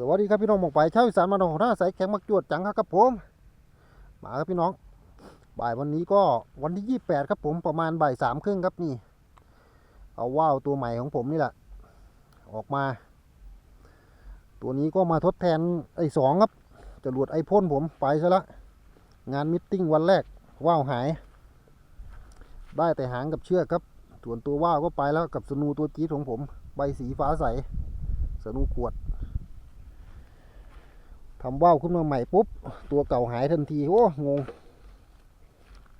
สวัสดีครับพี่น้องมองไปเช้าอีสานมานของหน้าใสแข็งมักจวดจังครับผมมาครับพี่น้อง บ่ายวันนี้ก็วันที่28ครับผมประมาณบ่ายสามครึ่งครับนี่ เอาว่าวตัวใหม่ของผมนี่แหละ ออกมา ตัวนี้ก็มาทดแทนไอ้สองครับจรวดไอพ่นผมไปซะละงานมิทติ้งวันแรกว่าวหาย ได้แต่หางกับเชือกครับ ส่วนตัวว่าวก็ไปแล้วกับสนูตัวจี๊ดของผม ใบสีฟ้าใส สนูขวด ทำว่าวขึ้นมาใหม่ปุ๊บ ตัวเก่าหายทันที โอ้ งง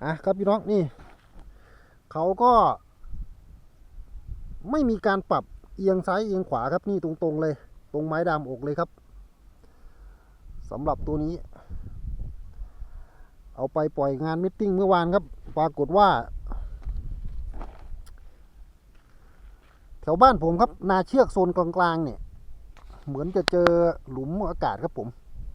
อะครับพี่น้องนี่ เขาก็ ไม่มีการปรับเอียงซ้ายเอียงขวาครับนี่ตรงๆเลย ตรงไม้ดามอกเลยครับสำหรับตัวนี้ เอาไปปล่อยงานมิทติ้งเมื่อวานครับ ปรากฏว่า แถวบ้านผมครับ นาเชือกโซนกลางๆเนี่ย เหมือนจะเจอหลุมอากาศครับผม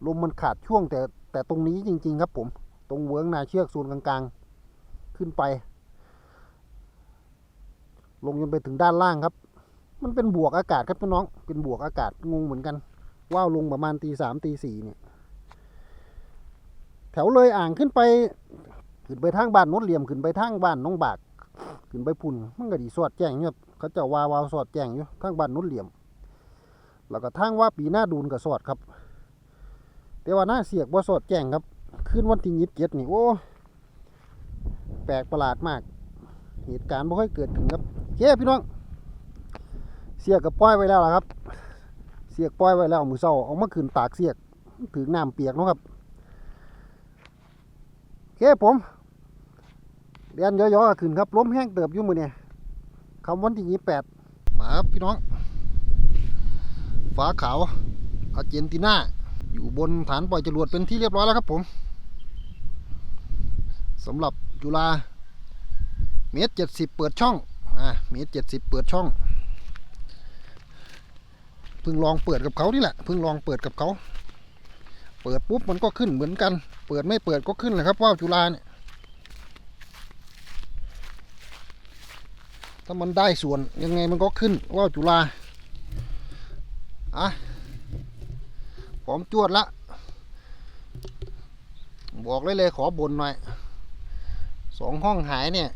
ลมมันขาดช่วงแต่แต่ตรงนี้จริง ๆ ครับ ผม ตรงเวิ้งนาเชือกโซนกลางๆ ขึ้นไป ลงจนไปถึงด้านล่างครับ มันเป็นบวกอากาศครับพี่น้อง เป็นบวกอากาศงงเหมือนกัน ว่าวลงประมาณตีสามตีสี่เนี่ย แถวเลยอ่างขึ้นไปขึ้นไปทางบ้านโนดเหลี่ยมขึ้นไปทางบ้านน้องบากขึ้นไปพุ่นมันก็ดีสอดแจ้งอยู่ครับเขาจะวาวาวสอดแจ้งอยู่ทางบ้านโนดเหลี่ยม แล้วก็ทางว่าปีหน้าดูนกับสอดครับ แต่ว่าหน้าเสียกว่าสดแจ้งครับขึ้นวันที่ยิบเจ็ดนี่โอ้แปลกประหลาดมาก เหตุการณ์ไม่ค่อยเกิดขึ้นครับโอเคพี่น้อง เสียกกับป้อยไว้แล้วล่ะครับ เสียกป้อยไว้แล้วมือเศร้าเอามาขึ้นตากเสียกถึงน้ำเปียกนะครับโอเคผมเรียนย่อๆขึ้นครับล้มแห้งเติบยู่มือเนี่ยคำวันที่ยี่แปดมาครับพี่น้องฟ้าขาวอาเจนตินา อยู่บนฐานปล่อยจรวดเป็นที่เรียบร้อยแล้วครับผมสำหรับจุฬาเมตรเจ็ดสิบเปิดช่องอ่าเมตรเจ็ดสิบเปิดช่องเพิ่งลองเปิดกับเขานี่แหละเพิ่งลองเปิดกับเขาเปิดปุ๊บมันก็ขึ้นเหมือนกัน เปิดไม่เปิดก็ขึ้นแหละครับว่าวจุฬาเนี่ยถ้ามันได้ส่วนยังไงมันก็ขึ้นว่าวจุฬาอะ พร้อมจวดละ บอกเลยเลยขอบนหน่อยสองห้องหายเนี่ย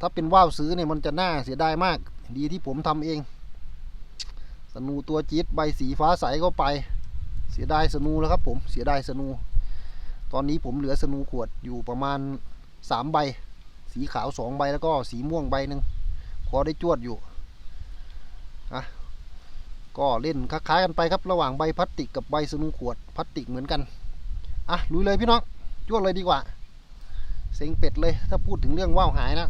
ถ้าเป็นว่าวซื้อเนี่ยมันจะน่าเสียดายมาก ดีที่ผมทำเอง สนูตัวจี๊ดใบสีฟ้าใสก็ไป เสียดายสนูแล้วครับผมเสียดายสนู ตอนนี้ผมเหลือสนูขวดอยู่ประมาณสามใบ สีขาวสองใบแล้วก็สีม่วงใบหนึ่งพอได้จวดอยู่อะ ก็เล่นคล้ายๆกันไปครับระหว่างใบพลาสติกกับใบสนุขวดพลาสติกเหมือนกันอะลุยเลยพี่น้องจ้วดเลยดีกว่า เซ็งเป็ดเลยถ้าพูดถึงเรื่องว่าวหายนะ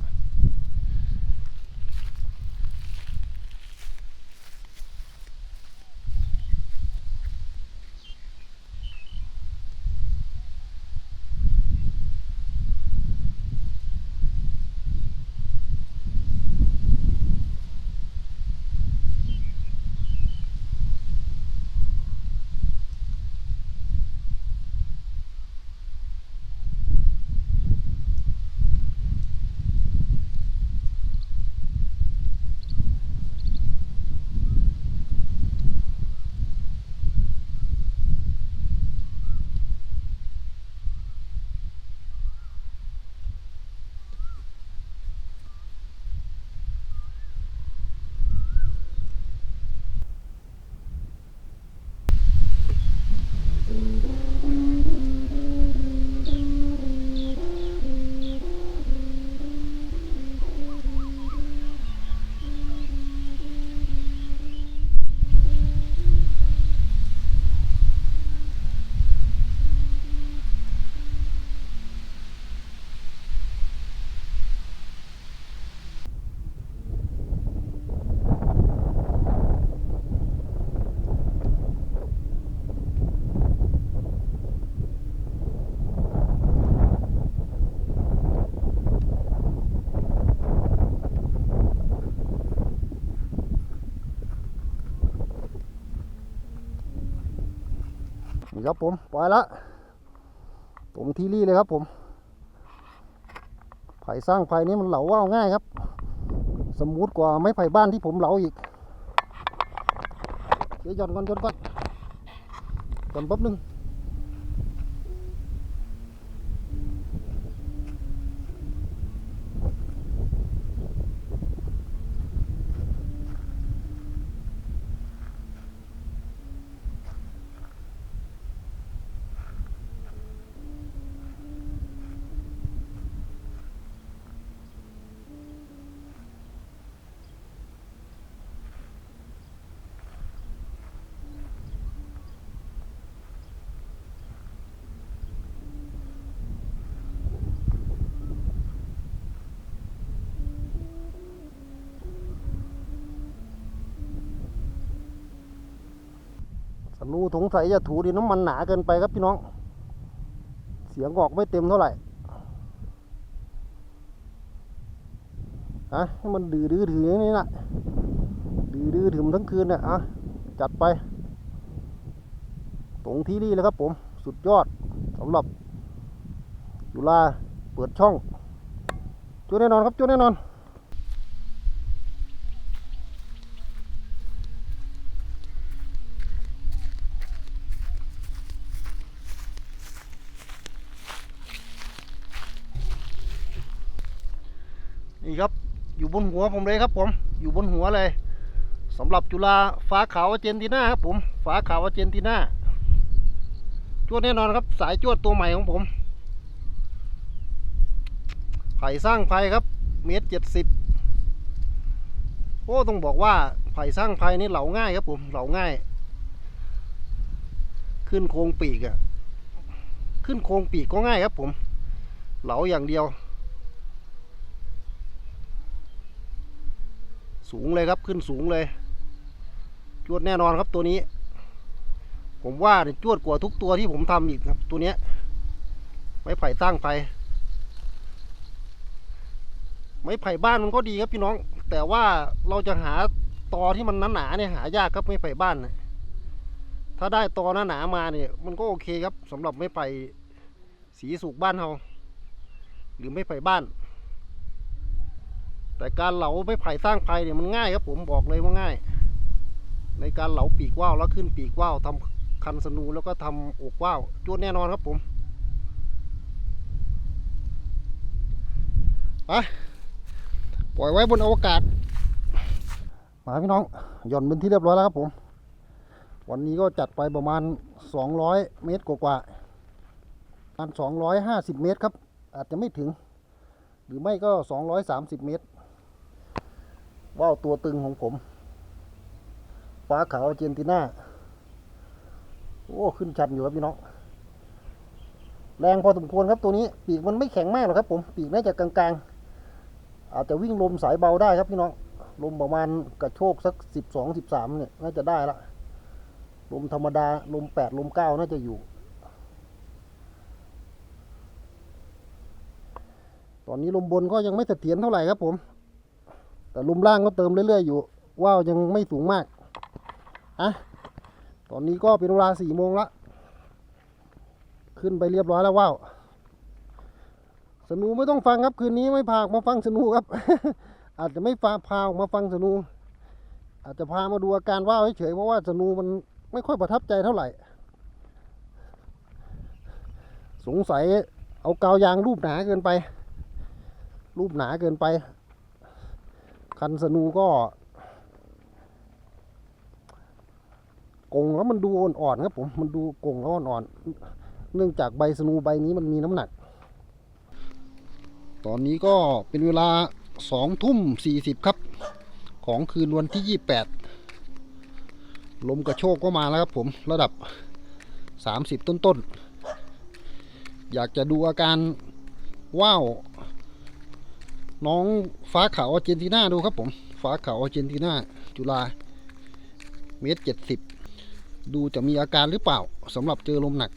ครับผม ปล่อยละตรงทีรี่เลยครับผมไผ่สร้างไผ่นี้มันเหลาว่าวง่ายครับ สมูทกว่าไม้ไผ่บ้านที่ผมเหลาอีกเดี๋ยวย่อนก่อนหย่อนก่อนอนแป๊บนึง สนูสงสัยจะถูดินน้ำมันหนาเกินไปครับพี่น้อง เสียงออกไม่เต็มเท่าไหร่อะให้มันดื้อดื้อถืออย่างนี้นะดื้อดื้อถึงทั้งคืนเนี่ยอะจัดไปตรงที่นี่เลยครับผมสุดยอดสำหรับจุฬาเปิดช่องจุดแน่นอนครับจุดแน่นอนครับ อยู่บนหัวผมเลยครับผม อยู่บนหัวเลยสำหรับจุฬาฟ้าขาวอาเจนตินาครับผมฟ้าขาวอาเจนตินาจวดแน่นอนครับ สายจวดตัวใหม่ของผมไผ่สร้างไผ่ครับ เมตรเจ็ดสิบโอ้ต้องบอกว่าไผ่สร้างไผ่นี่เหลาง่ายครับผมเหลาง่าย ขึ้นโครงปีกอะขึ้นโครงปีกก็ง่ายครับผม เหลาอย่างเดียว สูงเลยครับขึ้นสูงเลย จวดแน่นอนครับตัวนี้ ผมว่าจวดกว่าทุกตัวที่ผมทำอีกครับ ตัวเนี้ยไม้ไผ่ตั้งไผ่ไม้ไผ่บ้านมันก็ดีครับพี่น้อง แต่ว่าเราจะหาตอที่มันหนาๆเนี่ยหายากครับไม้ไผ่บ้านน่ะถ้าได้ตอหนาๆมาเนี่ย มันก็โอเคครับสำหรับไม้ไผ่สีสุกบ้านเราหรือไม้ไผ่บ้าน แต่การเหลาไม้ไผ่สร้างไผ่เนี่ยมันง่ายครับผมบอกเลยว่าง่าย ในการเหลาปีกว่าวแล้วขึ้นปีกว่าวทำคันสนูแล้วก็ทำอกว่าวจวดแน่นอนครับผมไปปล่อยไว้บนอวกาศมาพี่น้องหย่อนเป็นที่เรียบร้อยแล้วครับผม วันนี้ก็จัดไปประมาณ 200 เมตรกว่าๆประมาณ250 เมตรครับ อาจจะไม่ถึง หรือไม่ก็ 230 เมตร ว่าวตัวตึงของผม ฟ้าขาวเจนติน่า โอ้ ขึ้นชันอยู่ครับพี่น้อง แรงพอสมควรครับตัวนี้ ปีกมันไม่แข็งมากหรอกครับ ผม ปีกน่าจะกลางๆ อาจจะวิ่งลมสายเบาได้ครับพี่น้อง ลมประมาณกระโชกสักสิบสองสิบสามเนี่ย น่าจะได้ละ ลมธรรมดา ลมแปดลมเก้าน่าจะอยู่ ตอนนี้ลมบนก็ยังไม่เสถียรเท่าไหร่ครับผม แต่ลุมล่างก็เติมเรื่อยๆอยู่ ว่าวยังไม่สูงมากอะตอนนี้ก็เป็นเวลาสี่โมงละ ขึ้นไปเรียบร้อยแล้วว่าวสนูไม่ต้องฟังครับคืนนี้ไม่พาออกมาฟังสนูครับ อาจจะไม่พาพาออกมาฟังสนู อาจจะพามาดูอาการว่าวเฉยๆเพราะว่าสนูมันไม่ค่อยประทับใจเท่าไหร่ สงสัยเอากาวยางรูปหนาเกินไป รูปหนาเกินไป คันสนูก็กงแล้วมันดูอ่อนๆครับผมมันดูกงแล้วอ่อนๆเนื่องจากใบสนูใบนี้มันมีน้ำหนัก ตอนนี้ก็เป็นเวลาสองทุ่มสี่สิบครับ ของคืนวันที่ยี่แปดลมกระโชกก็มาแล้วครับผมระดับสามสิบต้นๆ อยากจะดูอาการว่าว น้องฟ้าขาวอาร์เจนตินาดูครับผม ฟ้าขาวอาร์เจนตินาจุฬาเมตรเจ็ดสิบดูจะมีอาการหรือเปล่าสำหรับเจอลมหนัก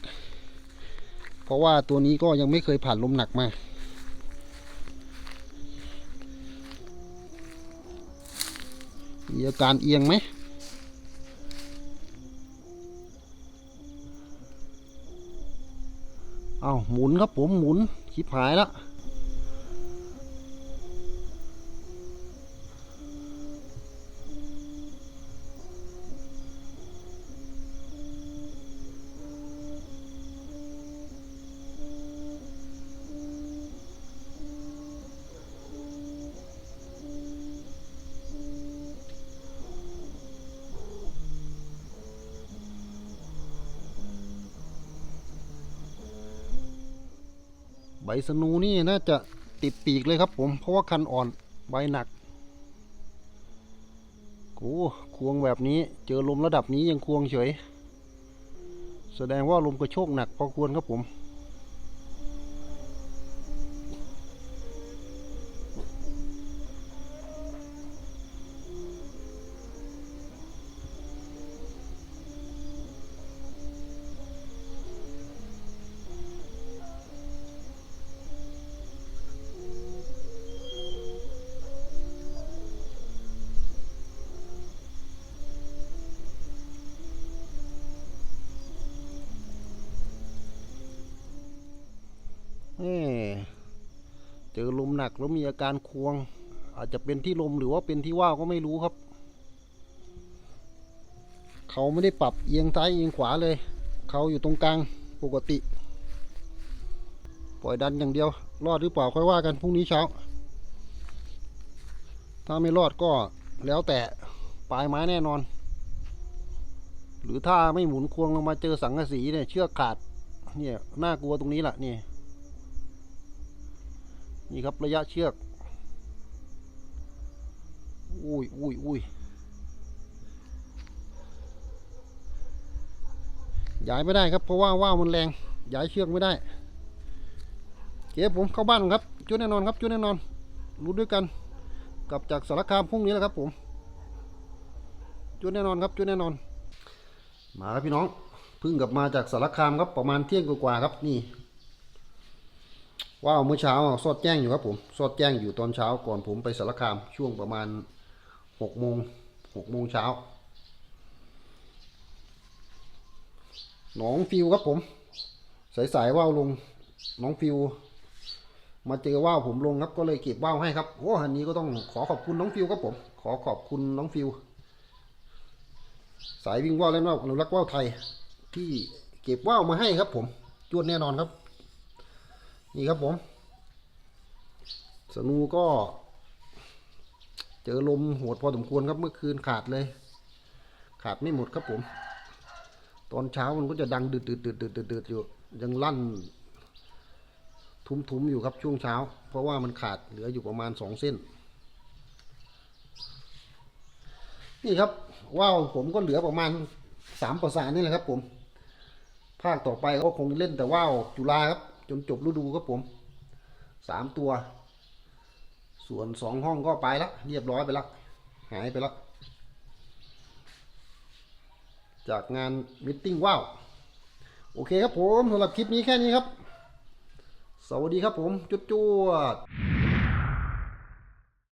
เพราะว่าตัวนี้ก็ยังไม่เคยผ่านลมหนักมามีอาการเอียงไหม เอาหมุนครับผมหมุนชิบหายแล้ว ใบสนูนี่น่าจะติดปีกเลยครับผม เพราะว่าคันอ่อนใบหนักโอ้ควงแบบนี้เจอลมระดับนี้ยังควงเฉย แสดงว่าลมกระโชกหนักพอควรครับผม หนักแล้วมีอาการควง อาจจะเป็นที่ลมหรือว่าเป็นที่ว่าวก็ไม่รู้ครับ เขาไม่ได้ปรับเอียงซ้ายเอียงขวาเลย เขาอยู่ตรงกลางปกติ ปล่อยดันอย่างเดียว รอดหรือเปล่าค่อยว่ากันพรุ่งนี้เช้า ถ้าไม่รอดก็แล้วแต่ปลายไม้แน่นอน หรือถ้าไม่หมุนควงลงมาเจอสังกะสีเนี่ยเชือกขาดเนี่ยน่ากลัวตรงนี้แหละนี่ นี่ครับระยะเชือก อุ้ยอุ้ยอุ้ยย้ายไม่ได้ครับเพราะว่าว่าวมันแรงย้ายเชือกไม่ได้เก็บผมเข้าบ้านครับจุดแน่นอนครับจุดแน่นอนรู้ด้วยกันกลับจากสารคามพรุ่งนี้แล้วครับผมจุดแน่นอนครับจุดแน่นอน มาแล้วพี่น้องเพิ่งกลับมาจากสารคามครับประมาณเที่ยงกว่าๆครับนี่ ว้าวเมื่อเช้าอะสอดแจ้งอยู่ครับผมสอดแจ้งอยู่ตอนเช้าก่อนผมไปสารคามช่วงประมาณหกโมงหกโมงเช้าหน้องฟิวครับผม สายสายๆว่าวลงน้องฟิว มาเจอว่าวผมลงครับก็เลยเก็บว่าวให้ครับโอ้อันนี้ก็ต้องขอขอบคุณน้องฟิวครับผม ขอขอบคุณน้องฟิว สายวิ่งว่าวเล่นว่าวอนุรักษ์ว่าวไทย ที่เก็บว่าวมาให้ครับผมจวดแน่นอนครับ นี่ครับผม สนูก็ เจอลมโหดพอสมควรครับเมื่อคืนขาดเลย ขาดไม่หมดครับผม ตอนเช้ามันก็จะดังดืดดืดดืดดืดดืดอยู่ ยังลั่นทุ้มทุ้มๆอยู่ครับช่วงเช้า เพราะว่ามันขาดเหลืออยู่ประมาณสองเส้น นี่ครับว่าวผมก็เหลือประมาณสามประสานนี่แหละครับผม ภาคต่อไปก็คงเล่นแต่ว่าวจุฬาครับ จนจบฤดูครับผมสามตัว ส่วนสองห้องก็ไปแล้วเรียบร้อยไปแล้วหายไปแล้วจากงานมิทติ้งว้าว โอเคครับผมสำหรับคลิปนี้แค่นี้ครับ สวัสดีครับผม จุดจวด